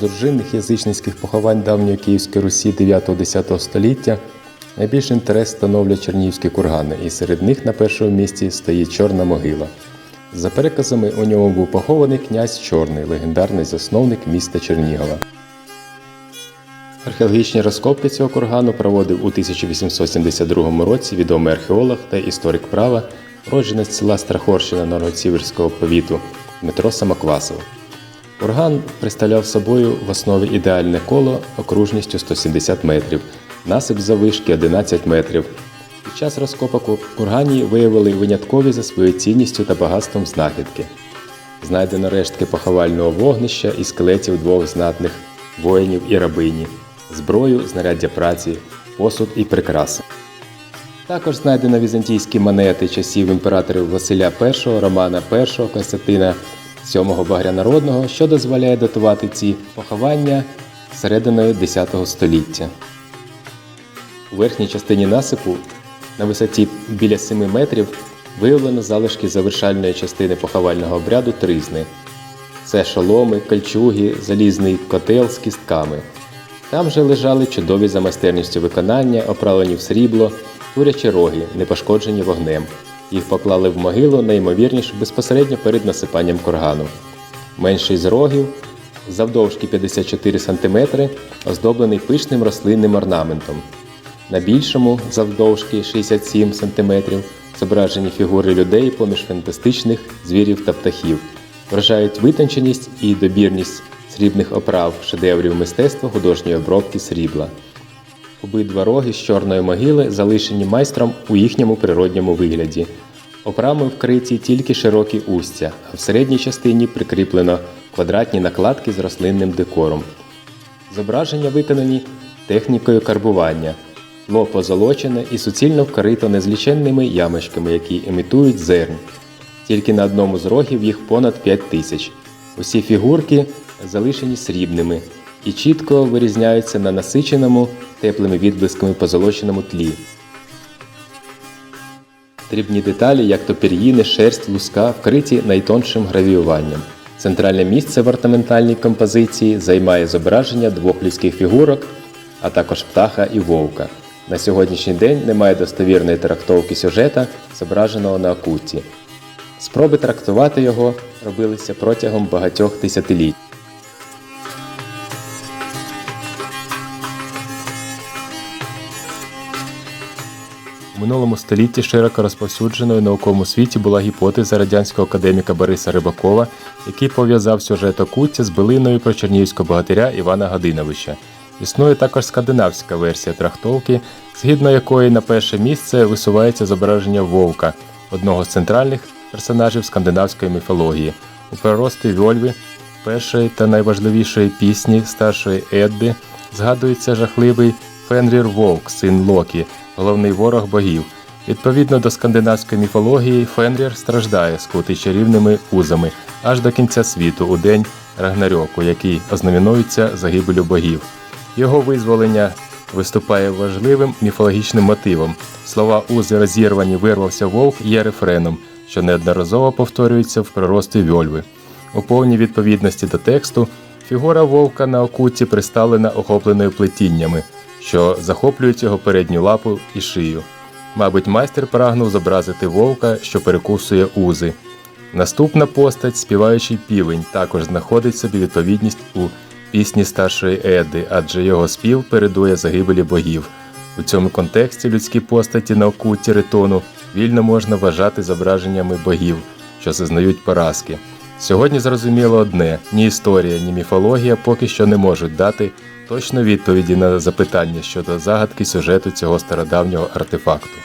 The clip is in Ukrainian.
Дружинних язичницьких поховань давньої Київської Русі 9-10 століття найбільший інтерес становлять чернігівські кургани, і серед них на першому місці стоїть Чорна могила. За переказами, у ньому був похований князь Чорний, легендарний засновник міста Чернігова. Археологічні розкопки цього кургану проводив у 1872 році відомий археолог та історик права, родженець села Страхорщина Новгород-Сіверського повіту Дмитро Самоквасов. Курган представляв собою в основі ідеальне коло окружністю 170 метрів, насип завишки 11 метрів. Під час розкопок у виявили виняткові за своєю цінністю та багатством знахідки. Знайдено рештки поховального вогнища і скелетів двох знатних воїнів і рабині, зброю, знаряддя праці, посуд і прикраси. Також знайдено візантійські монети часів імператорів Василя І, Романа І, Константина VII Багрянародного, що дозволяє датувати ці поховання серединою X століття. У верхній частині насипу на висоті біля 7 метрів виявлено залишки завершальної частини поховального обряду тризни. Це шоломи, кольчуги, залізний котел з кістками. Там же лежали чудові за майстерністю виконання, оправлені в срібло, курячі роги, не пошкоджені вогнем. Їх поклали в могилу найімовірніше безпосередньо перед насипанням кургану. Менший з рогів, завдовжки 54 см, оздоблений пишним рослинним орнаментом. На більшому, завдовжки 67 см, зображені фігури людей поміж фантастичних звірів та птахів, вражають витонченість і добірність срібних оправ шедеврів мистецтва художньої обробки срібла. Обидва роги з чорної могили залишені майстром у їхньому природньому вигляді. Оправами вкриті тільки широкі устя, а в середній частині прикріплено квадратні накладки з рослинним декором. Зображення виконані технікою карбування. Тло позолочене і суцільно вкрито незліченними ямочками, які імітують зерн. Тільки на одному з рогів їх понад 5 тисяч. Усі фігурки залишені срібними і чітко вирізняються на насиченому теплими відблисками позолоченому тлі. Дрібні деталі, як то пір'їни, шерсть, луска, вкриті найтоншим гравіюванням. Центральне місце в ортаментальній композиції займає зображення двох людських фігурок, а також птаха і вовка. На сьогоднішній день немає достовірної трактовки сюжета, зображеного на окутті. Спроби трактувати його робилися протягом багатьох тисятиліть. У минулому столітті широко розповсюдженою в науковому світі була гіпотеза радянського академіка Бориса Рибакова, який пов'язав сюжет окуття з билиною про чернігівського богатиря Івана Гадиновича. Існує також скандинавська версія трактовки, згідно якої на перше місце висувається зображення вовка, одного з центральних персонажів скандинавської міфології. У прорості Вьольви, першої та найважливішої пісні старшої Едди, згадується жахливий Фенрір Вовк, син Локі, головний ворог богів. Відповідно до скандинавської міфології, Фенрір страждає, скутий чарівними узами аж до кінця світу у день Рагнарьоку, який ознаменується загибелю богів. Його визволення виступає важливим міфологічним мотивом. Слова узи розірвані вирвався вовк є рефреном, що неодноразово повторюється в прорості Вьольви. У повній відповідності до тексту фігура вовка на окуті приставлена охопленою плетіннями, що захоплюють його передню лапу і шию. Мабуть, майстер прагнув зобразити вовка, що перекусує узи. Наступна постать, співаючий півень, також знаходить собі відповідність у пісні старшої Еди, адже його спів передує загибелі богів. У цьому контексті людські постаті на окуті ритону вільно можна вважати зображеннями богів, що зазнають поразки. Сьогодні зрозуміло одне: ні історія, ні міфологія поки що не можуть дати точно відповіді на запитання щодо загадки сюжету цього стародавнього артефакту.